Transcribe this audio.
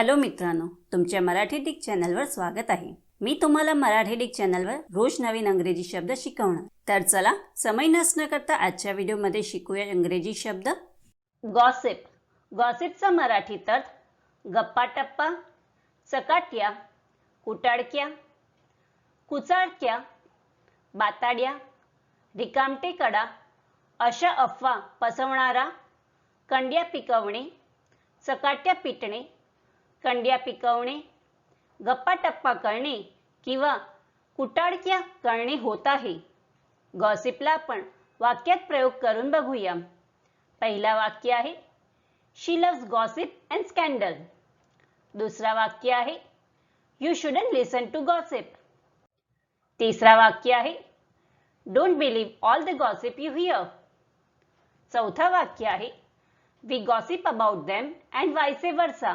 Hello मित्रांनो तुमच्या Marathi Dick चॅनलवर स्वागत आहे. मी तुम्हाला मराठी डिक चॅनलवर रोज नवीन अंग्रेजी शब्द शिकवणार. तर चला समय नसणं करता आजच्या व्हिडिओमध्ये शिकूया इंग्रजी शब्द. गॉसिप गॉसिपचा मराठी अर्थ गप्पाटप्पा चकाट्या कुटाडक्या कुचाडक्या बाताड्या रिकामटे कडा अशा अफवा पसवणारा कंड्या पिकवणे चकाट्या पिटणे कंड्या पिकवणे, गप्पा टप्पा करणे किंवा कुटाडक्या करणे होत आहे. गॉसिपला आपण वाक्यात प्रयोग करून बघूया. पहिला वाक्य आहे she loves gossip and scandal दुसरा वाक्य आहे you shouldn't listen to gossip तिसरा वाक्य आहे don't believe all the gossip you hear चौथा वाक्य आहे we gossip about them and vice versa